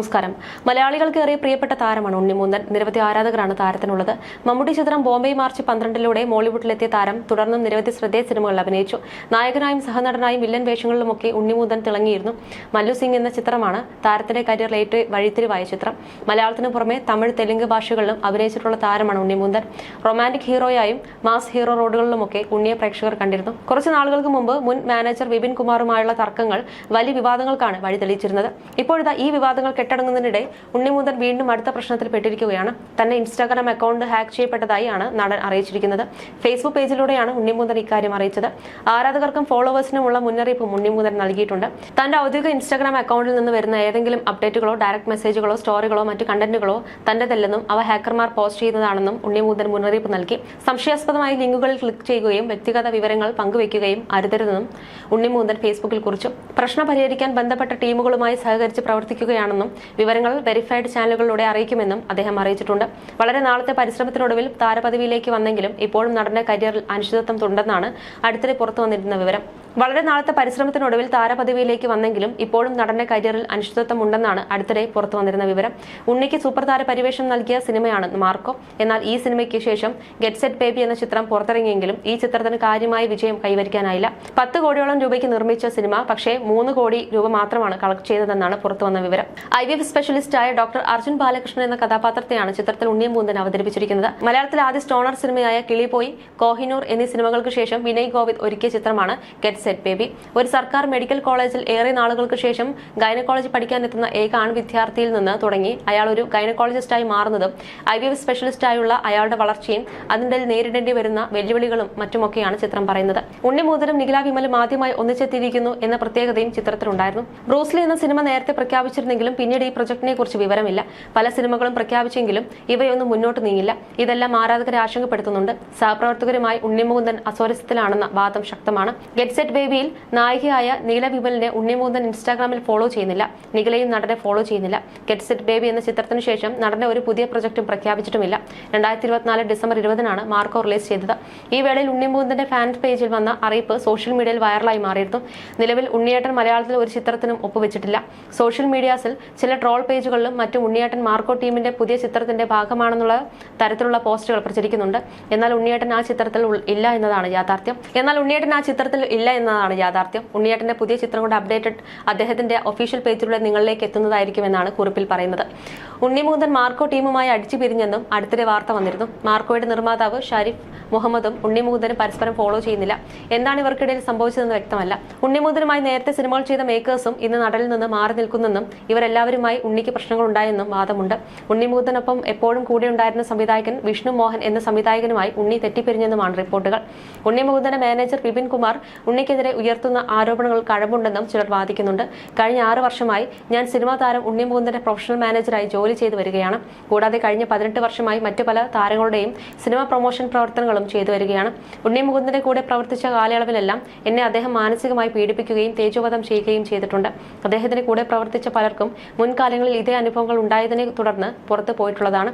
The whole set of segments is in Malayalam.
നമസ്കാരം. മലയാളികൾക്ക് ഏറെ പ്രിയപ്പെട്ട താരമാണ് ഉണ്ണിമൂന്നൻ. നിരവധി ആരാധകരാണ് താരത്തിനുള്ളത്. മമ്മൂട്ടി ചിത്രം ബോംബെ മാർച്ച് പന്ത്രണ്ടിലൂടെ മോളിവുഡിലെത്തിയ താരം തുടർന്നും നിരവധി ശ്രദ്ധേയ സിനിമകളിൽ അഭിനയിച്ചു. നായകനായും സഹനടനായും വില്ലൻ വേഷങ്ങളിലുമൊക്കെ ഉണ്ണിമൂന്നൻ തിളങ്ങിയിരുന്നു. മല്ലു സിംഗ് എന്ന ചിത്രമാണ് താരത്തിന്റെ കരിയറിൽ ഏറ്റവും വഴിത്തിരിവായ ചിത്രം. മലയാളത്തിന് പുറമെ തമിഴ് തെലുങ്ക് ഭാഷകളിലും അഭിനയിച്ചിട്ടുള്ള താരമാണ് ഉണ്ണിമൂന്തൻ റൊമാന്റിക് ഹീറോയായും മാസ് ഹീറോ റോഡുകളിലുമൊക്കെ ഉണ്ണിയെ പ്രേക്ഷകർ കണ്ടിരുന്നു. കുറച്ച് നാളുകൾക്ക് മുമ്പ് മുൻ മാനേജർ വിപിൻ കുമാറുമായുള്ള തർക്കങ്ങൾ വലിയ വിവാദങ്ങൾക്കാണ് വഴി തെളിയിച്ചിരുന്നത് ഇപ്പോഴത്തെ ഈ വിവാദങ്ങൾ കെട്ടടങ്ങുന്നതിനിടെ ഉണ്ണിമൂന്തൻ വീണ്ടും അടുത്ത പ്രശ്നത്തിൽ പെട്ടിരിക്കുകയാണ്. തന്നെ ഇൻസ്റ്റാഗ്രാം അക്കൗണ്ട് ഹാക്ക് ചെയ്യപ്പെട്ടതായാണ് നടൻ അറിയിച്ചിരിക്കുന്നത്. ഫേസ്ബുക്ക് പേജിലൂടെയാണ് ഉണ്ണിമൂന്തൻ ഇക്കാര്യം അറിയിച്ചത്. ആരാധകർക്കും ഫോളോവേഴ്സിനുമുള്ള മുന്നറിയിപ്പും ഉണ്ണിമുതൽ നൽകിയിട്ടുണ്ട്. തന്റെ ഔദ്യോഗിക ഇൻസ്റ്റാഗ്രാം അക്കൗണ്ടിൽ നിന്ന് വരുന്ന ഏതെങ്കിലും അപ്ഡേറ്റുകളോ ഡയറക്ട് മെസ്സേജുകളോ സ്റ്റോറികളോ മറ്റ് കണ്ടന്റുകളോ തന്റേതല്ലെന്നും അവ ഹാക്കർമാർ പോസ്റ്റ് ചെയ്യുന്നതാണെന്നും ഉണ്ണിമൂന്തൻ മുന്നറിയിപ്പ് നൽകി. സംശയാസ്പദമായ ലിങ്കുകളിൽ ക്ലിക്ക് ചെയ്യുകയും വ്യക്തിഗത വിവരങ്ങൾ പങ്കുവയ്ക്കുകയും അരുതരുതെന്നും ഉണ്ണിമൂന്തൻ ഫേസ്ബുക്കിൽ കുറിച്ചു. പ്രശ്നം പരിഹരിക്കാൻ ബന്ധപ്പെട്ട ടീമുകളുമായി സഹകരിച്ച് പ്രവർത്തിക്കുകയാണെന്നും വിവരങ്ങൾ വെരിഫൈഡ് ചാനലുകളിലൂടെ അറിയിക്കുമെന്നും അദ്ദേഹം അറിയിച്ചിട്ടുണ്ട്. വളരെ നാളത്തെ പരിശ്രമത്തിനൊടുവിൽ താരപദവിയിലേക്ക് വന്നെങ്കിലും ഇപ്പോഴും നടന്റെ കരിയറിൽ അനിശ്ചിതത്വം തുണ്ടെന്നാണ് അടുത്തിടെ പുറത്തു വന്നിരുന്ന വിവരം. വളരെ നാളത്തെ പരിശ്രമത്തിനൊടുവിൽ താരപദവിയിലേക്ക് വന്നെങ്കിലും ഇപ്പോഴും നടന്റെ കരിയറിൽ അനിശ്ചിതത്വം ഉണ്ടെന്നാണ് അടുത്തിടെ പുറത്തു വന്നിരുന്ന വിവരം. ഉണ്ണിക്ക് സൂപ്പർ താര പരിവേഷം നൽകിയ സിനിമയാണ് മാർക്കോ. എന്നാൽ ഈ സിനിമയ്ക്ക് ശേഷം ഗെറ്റ് സെറ്റ് ബേബി എന്ന ചിത്രം പുറത്തിറങ്ങിയെങ്കിലും ഈ ചിത്രത്തിന് കാര്യമായ വിജയം കൈവരിക്കാനായില്ല. പത്ത് കോടിയോളം രൂപയ്ക്ക് നിർമ്മിച്ച സിനിമ പക്ഷേ മൂന്ന് കോടി രൂപ മാത്രമാണ് കളക്ട് ചെയ്തതെന്നാണ് പുറത്തുവന്ന വിവരം. വി എഫ് സ്പെഷ്യലിസ്റ്റായ ഡോക്ടർ അർജുൻ ബാലകൃഷ്ണൻ എന്ന കഥാപാത്രത്തെയാണ് ചിത്രത്തിൽ ഉണ്ണിയമ്പൂന്തൻ അവതരിപ്പിച്ചിരിക്കുന്നത്. മലയാളത്തിൽ ആദ്യ സ്റ്റോണർ സിനിമയായ കിളിപോയി കോഹിനൂർ എന്നീ സിനിമകൾക്ക് ശേഷം വിനയ് ഗോവിന്ദ് ഒരുക്കിയ ചിത്രമാണ് ഗെറ്റ് സെറ്റ് ബേബി ഒരു സർക്കാർ മെഡിക്കൽ കോളേജിൽ ഏറെ നാളുകൾക്ക് ശേഷം ഗൈനക്കോളജി പഠിക്കാനെത്തുന്ന ഏക ആൺ വിദ്യാർത്ഥിയിൽ നിന്ന് തുടങ്ങി. അയാൾ ഒരു ഗൈനക്കോളജിസ്റ്റായി മാറുന്നതും ഐ വി എഫ് സ്പെഷ്യലിസ്റ്റായുള്ള അയാളുടെ വളർച്ചയും അതിന്റെ നേരിടേണ്ടി വരുന്ന വെല്ലുവിളികളും മറ്റുമൊക്കെയാണ് ചിത്രം പറയുന്നത്. ഉണ്ണിമൂതനും നിഖില വിമലും ആദ്യമായി ഒന്നിച്ചെത്തിയിരിക്കുന്നു എന്ന പ്രത്യേകതയും ചിത്രത്തിലുണ്ടായിരുന്നു. ബ്രൂസ്ലി എന്ന സിനിമ നേരത്തെ പ്രഖ്യാപിച്ചിരുന്നെങ്കിലും പിന്നീട് ഈ പ്രൊജക്ടിനെ കുറിച്ച് വിവരമില്ല. പല സിനിമകളും പ്രഖ്യാപിച്ചെങ്കിലും ഇവയൊന്നും മുന്നോട്ട് നീങ്ങില്ല. ഇതെല്ലാം ആരാധകരെ ആശങ്കപ്പെടുത്തുന്നുണ്ട്. സഹപ്രവർത്തകരുമായി ഉണ്ണിമുകുന്ദൻ അസ്വരസ്യത്തിലാണെന്ന വാദം ശക്തമാണ്. ഗെറ്റ് സെറ്റ് ബേബിയിൽ നായികയായ നീല വിമലിനെ ഉണ്ണിമുകുന്ദൻ ഇൻസ്റ്റാഗ്രാമിൽ ഫോളോ ചെയ്യുന്നില്ല. നിഖിലയും നടനെ ഫോളോ ചെയ്യുന്നില്ല. ഗെറ്റ് സെറ്റ് ബേബി എന്ന ചിത്രത്തിന് ശേഷം നടന്റെ ഒരു പുതിയ പ്രൊജക്ടും പ്രഖ്യാപിച്ചിട്ടുമില്ല. രണ്ടായിരത്തി ഇരുപത്തിനാല് ഡിസംബർ ഇരുപതിനാണ് മാർക്കോ റിലീസ് ചെയ്തത്. ഈ വേളയിൽ ഉണ്ണിമുകുന്ദന്റെ ഫാൻ പേജിൽ വന്ന അറിയിപ്പ് സോഷ്യൽ മീഡിയയിൽ വൈറലായി മാറിയിരുന്നു. നിലവിൽ ഉണ്ണിയേട്ടൻ മലയാളത്തിൽ ഒരു ചിത്രത്തിനും ഒപ്പുവെച്ചിട്ടില്ല. സോഷ്യൽ മീഡിയാസിൽ ചില ട്രോൾ പേജുകളിലും മറ്റും ഉണ്ണിയേട്ടൻ മാർക്കോ ടീമിന്റെ പുതിയ ചിത്രത്തിന്റെ ഭാഗമാണെന്നുള്ള തരത്തിലുള്ള പോസ്റ്റുകൾ പ്രചരിക്കുന്നുണ്ട്. എന്നാൽ ഉണ്ണിയേട്ടൻ ആ ചിത്രത്തിൽ ഇല്ല എന്നതാണ് യാഥാർത്ഥ്യം. എന്നാൽ ഉണ്ണിയേട്ടൻ ആ ചിത്രത്തിൽ ഇല്ല എന്നതാണ് യാഥാർത്ഥ്യം. ഉണ്ണിയേട്ടന്റെ പുതിയ ചിത്രം കൊണ്ട് അപ്ഡേറ്റഡ് അദ്ദേഹത്തിന്റെ ഒഫീഷ്യൽ പേജിലൂടെ നിങ്ങളിലേക്ക് എത്തുന്നതായിരിക്കുമെന്നാണ് കുറിപ്പിൽ പറയുന്നത്. ഉണ്ണിമുകുന്ദൻ മാർക്കോ ടീമുമായി അടിച്ചു പിരിഞ്ഞെന്നും അടുത്തിടെ വാർത്ത വന്നിരുന്നു. മാർക്കോയുടെ നിർമ്മാതാവ് ഷരീഫ് മുഹമ്മദും ഉണ്ണിമുകുന്ദനും പരസ്പരം ഫോളോ ചെയ്യുന്നില്ല. എന്താണ് ഇവർക്കിടയിൽ സംഭവിച്ചതെന്ന് വ്യക്തമല്ല. ഉണ്ണിമുകുന്ദനുമായി നേരത്തെ സിനിമകൾ ചെയ്ത മേക്കേഴ്സും ഇന്ന് നടനിൽ നിന്ന് മാറി നിൽക്കുന്നെന്നും ഇവരെല്ലാവരുമായി ഉണ്ണിക്ക് പ്രശ്നങ്ങൾ ഉണ്ടായെന്നും വാദമുണ്ട്. ഉണ്ണിമുകുന്ദനൊപ്പം എപ്പോഴും കൂടെ ഉണ്ടായിരുന്ന സംവിധായകൻ വിഷ്ണു മോഹൻ എന്ന സംവിധായകനുമായി ഉണ്ണി തെറ്റിപ്പിരിഞ്ഞെന്നുമാണ് റിപ്പോർട്ടുകൾ. ഉണ്ണിമുകുന്ദന്റെ മാനേജർ വിപിൻ കുമാർ ഉണ്ണിക്കെതിരെ ഉയർത്തുന്ന ആരോപണങ്ങൾ കഴമ്പുണ്ടെന്നും ചിലർ വാദിക്കുന്നുണ്ട്. കഴിഞ്ഞ ആറ് വർഷമായി ഞാൻ സിനിമാ താരം ഉണ്ണിമുകുന്ദന്റെ പ്രൊഫഷണൽ മാനേജറായി ജോലി ചെയ്തു വരികയാണ്. കൂടാതെ കഴിഞ്ഞ പതിനെട്ട് വർഷമായി മറ്റു പല താരങ്ങളുടെയും സിനിമ പ്രൊമോഷൻ പ്രവർത്തനങ്ങളും ചെയ്തു വരികയാണ്. ഉണ്ണി മുകുന്ദന്റെ കൂടെ പ്രവർത്തിച്ച കാലയളവിലെല്ലാം എന്നെ അദ്ദേഹം മാനസികമായി പീഡിപ്പിക്കുകയും തേജോവധം ചെയ്യുകയും ചെയ്തിട്ടുണ്ട്. അദ്ദേഹത്തിന്റെ കൂടെ പ്രവർത്തിച്ച പലർക്കും മുൻകാലങ്ങളിൽ ഇതേ അനുഭവങ്ങൾ ഉണ്ടായതിനെ തുടർന്ന് പുറത്തു പോയിട്ടുള്ളതാണ്.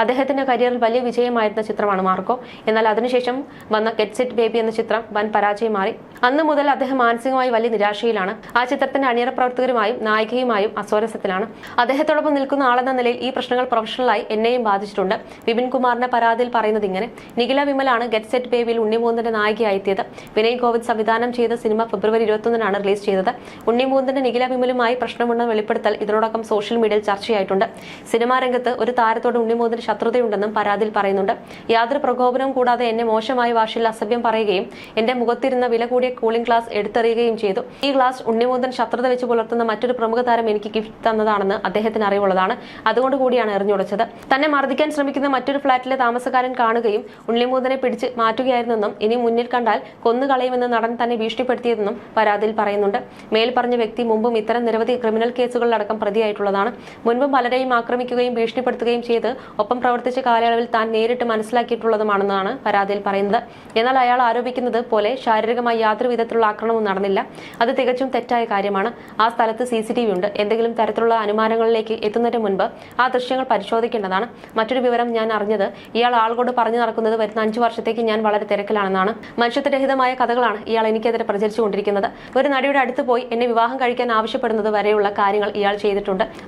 അദ്ദേഹത്തിന്റെ കരിയറിൽ വലിയ വിജയമായിരുന്ന ചിത്രമാണ് മാർക്കോ. എന്നാൽ അതിനുശേഷം വന്ന ഗെറ്റ് സെറ്റ് ബേബി എന്ന ചിത്രം വൻ പരാജയം മാറി. അന്ന് മുതൽ അദ്ദേഹം മാനസികമായി വലിയ നിരാശയിലാണ്. ആ ചിത്രത്തിന്റെ അണിയറ പ്രവർത്തകരുമായും നായികയുമായും അസ്വാരസ്യത്തിലാണ്. അദ്ദേഹത്തോടൊപ്പം നിൽക്കുന്ന ആളെന്ന നിലയിൽ ഈ പ്രശ്നങ്ങൾ പ്രൊഫഷണലായി എന്നെയും ബാധിച്ചിട്ടുണ്ട്. വിപിൻ കുമാറിന്റെ പരാതിയിൽ പറയുന്നത് ഇങ്ങനെ. നിഖില വിമലാണ് ഗെറ്റ് സെറ്റ് ബേബിയിൽ ഉണ്ണിമൂന്നിന്റെ നായികയായെത്തിയത്. വിനയ് ഗോവിന്ദ് സംവിധാനം ചെയ്ത സിനിമ ഫെബ്രുവരി ഇരുപത്തൊന്നിനാണ് റിലീസ് ചെയ്തത്. ഉണ്ണിമൂന്നിന്റെ നിഖില വിമലുമായി പ്രശ്നമുണ്ടെന്ന് വെളിപ്പെടുത്തൽ ഇതിനോടൊപ്പം സോഷ്യൽ മീഡിയയിൽ ചർച്ചയായിട്ടുണ്ട്. സിനിമാ രംഗത്ത് ഒരു താരത്തോട് ഉണ്ണിമോദൻ ശത്രുതയുണ്ടെന്നും പരാതിയിൽ പറയുന്നുണ്ട്. യാതൊരു പ്രകോപനവും കൂടാതെ എന്നെ മോശമായ ഭാഷയിൽ അസഭ്യം പറയുകയും എന്റെ മുഖത്തിരുന്ന വില കൂടിയ കൂളിംഗ് ഗ്ലാസ് എടുത്തെറിയുകയും ചെയ്തു. ഈ ഗ്ലാസ് ഉണ്ണിമോദൻ ശത്രുത വെച്ച് പുലർത്തുന്ന മറ്റൊരു പ്രമുഖ താരം എനിക്ക് ഗിഫ്റ്റ് തന്നതാണെന്ന് അദ്ദേഹത്തിന് അറിവുള്ളതാണ്. അതുകൊണ്ട് കൂടിയാണ് എറിഞ്ഞുടച്ചത് തന്നെ മർദ്ദിക്കാൻ ശ്രമിക്കുന്ന മറ്റൊരു ഫ്ളാറ്റിലെ താമസക്കാരൻ കാണുകയും ഉണ്ണിമോദനെ പിടിച്ച് മാറ്റുകയായിരുന്നെന്നും ഇനി മുന്നിൽ കണ്ടാൽ കൊന്നുകളയുമെന്ന് നടൻ തന്നെ ഭീഷണിപ്പെടുത്തിയതെന്നും പരാതിയിൽ പറയുന്നുണ്ട്. മേൽ പറഞ്ഞ വ്യക്തി മുമ്പും ഇത്തരം നിരവധി ക്രിമിനൽ കേസുകളിലടക്കം പ്രതിയായിട്ടുള്ളതാണ്. മുൻപും പലരെയും ആക്രമിക്കുകയും ഭീഷണിപ്പെടുത്തുകയും ചെയ്ത് ഒപ്പം പ്രവർത്തിച്ച കാലയളവിൽ താൻ നേരിട്ട് മനസ്സിലാക്കിയിട്ടുള്ളതുമാണെന്നാണ് പരാതിയിൽ പറയുന്നത്. എന്നാൽ അയാൾ ആരോപിക്കുന്നത് പോലെ ശാരീരികമായി യാതൊരു വിധത്തിലുള്ള ആക്രമണവും നടന്നില്ല. അത് തികച്ചും തെറ്റായ കാര്യമാണ്. ആ സ്ഥലത്ത് സി സി ടി വി ഉണ്ട്. എന്തെങ്കിലും തരത്തിലുള്ള അനുമാനങ്ങളിലേക്ക് എത്തുന്നതിന് മുൻപ് ആ ദൃശ്യങ്ങൾ പരിശോധിക്കേണ്ടതാണ്. മറ്റൊരു വിവരം ഞാൻ അറിഞ്ഞത് ഇയാൾ ആളുകളോട് പറഞ്ഞു നടക്കുന്നത് വരുന്ന അഞ്ചു വർഷത്തേക്ക് ഞാൻ വളരെ തിരക്കിലാണെന്നാണ്. മനുഷ്യത്വരഹിതമായ കഥകളാണ് ഇയാൾ എനിക്കെതിരെ പ്രചരിച്ചുകൊണ്ടിരിക്കുന്നത്. ഒരു നടിയുടെ അടുത്ത് പോയി എന്നെ വിവാഹം കഴിക്കാൻ ആവശ്യപ്പെടുന്നത് വരെയുള്ള കാര്യങ്ങൾ ഇയാൾ ചെയ്തിട്ടുണ്ട്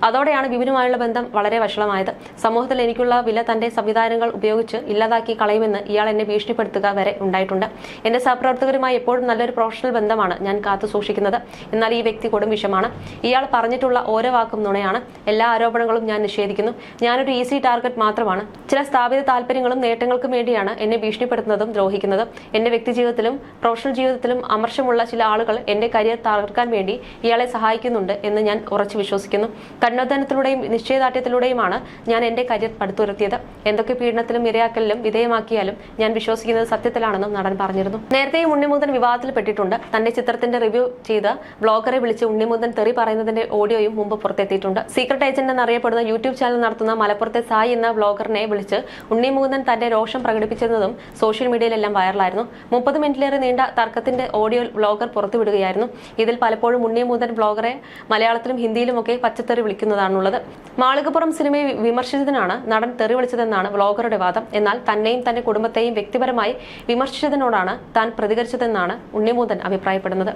അതോടെയാണ് വിപിനുമായുള്ള ബന്ധം വളരെ വഷളമായത്. സമൂഹത്തിൽ എനിക്കുള്ള വില തന്റെ സംവിധാനങ്ങൾ ഉപയോഗിച്ച് ഇല്ലാതാക്കി കളയുമെന്ന് ഇയാൾ എന്നെ ഭീഷണിപ്പെടുത്തുക വരെ ഉണ്ടായിട്ടുണ്ട്. എന്റെ സഹപ്രവർത്തകരുമായി എപ്പോഴും നല്ലൊരു പ്രൊഫഷണൽ ബന്ധമാണ് ഞാൻ കാത്തു സൂക്ഷിക്കുന്നത്. എന്നാൽ ഈ വ്യക്തി കൊടും വിഷമാണ്. ഇയാൾ പറഞ്ഞിട്ടുള്ള ഓരോ വാക്കും നുണയാണ്. എല്ലാ ആരോപണങ്ങളും ഞാൻ നിഷേധിക്കുന്നു. ഞാനൊരു ഈസി ടാർഗറ്റ് മാത്രമാണ്. ചില സ്ഥാപിത താല്പര്യങ്ങളും നേട്ടങ്ങൾക്കും വേണ്ടിയാണ് എന്നെ ഭീഷണിപ്പെടുത്തുന്നതും ദ്രോഹിക്കുന്നതും. എന്റെ വ്യക്തി ജീവിതത്തിലും പ്രൊഫഷണൽ ജീവിതത്തിലും അമർഷമുള്ള ചില ആളുകൾ എന്റെ കരിയർ തകർക്കാൻ വേണ്ടി ഇയാളെ സഹായിക്കുന്നുണ്ട് എന്ന് ഞാൻ ഉറച്ചു വിശ്വസിക്കുന്നു. കഠിനോദ്ധാനത്തിലൂടെയും നിശ്ചയദാർഢ്യത്തിലൂടെയുമാണ് ഞാൻ എന്റെ കരിയർ പടുത്തുയർത്തിയത്. എന്തൊക്കെ പീഡനത്തിലും ഇരയാക്കലിലും വിധേയമാക്കിയാലും ഞാൻ വിശ്വസിക്കുന്നത് സത്യത്തിലാണെന്നും നടൻ പറഞ്ഞിരുന്നു. നേരത്തെയും ഉണ്ണിമുതൻ വിവാദത്തിൽപ്പെട്ടിട്ടുണ്ട് തന്റെ ചിത്രത്തിന്റെ റിവ്യൂ ചെയ്ത് ബ്ലോഗറെ വിളിച്ച് ഉണ്ണിമുതൻ തെറി പറയുന്നതിന്റെ ഓഡിയോയും മുമ്പ് പുറത്തെത്തിയിട്ടുണ്ട്. സീക്രട്ട് ഏജന്റ് എന്നറിയപ്പെടുന്ന യൂട്യൂബ് ചാനൽ നടത്തുന്ന മലപ്പുറത്തെ സായി എന്ന ബ്ലോഗറിനെ വിളിച്ച് ഉണ്ണിമുകുന്ദൻ തന്റെ രോഷം പ്രകടിപ്പിച്ചിരുന്നതും സോഷ്യൽ മീഡിയയിലെല്ലാം വൈറലായിരുന്നു. മുപ്പത് മിനിറ്റിലേറെ നീണ്ട തർക്കത്തിന്റെ ഓഡിയോ ബ്ലോഗർ പുറത്തുവിടുകയായിരുന്നു. ഇതിൽ പലപ്പോഴും ഉണ്ണിമുകുന്ദൻ ബ്ലോഗറെ മലയാളത്തിലും ഹിന്ദിയിലുമൊക്കെ പച്ചത്തെറി വിളിക്കുന്നതാണുള്ളത്. മാളികപ്പുറം സിനിമയെ വിമർശിച്ചതിനാണ് നടൻ തെറി വിളിച്ചതെന്നാണ് വ്ളോഗറുടെ വാദം. എന്നാൽ തന്നെയും തന്റെ കുടുംബത്തെയും വ്യക്തിപരമായി വിമർശിച്ചതിനോടാണ് താൻ പ്രതികരിച്ചതെന്നാണ് ഉണ്ണിമൂതൻ അഭിപ്രായപ്പെടുന്നത്.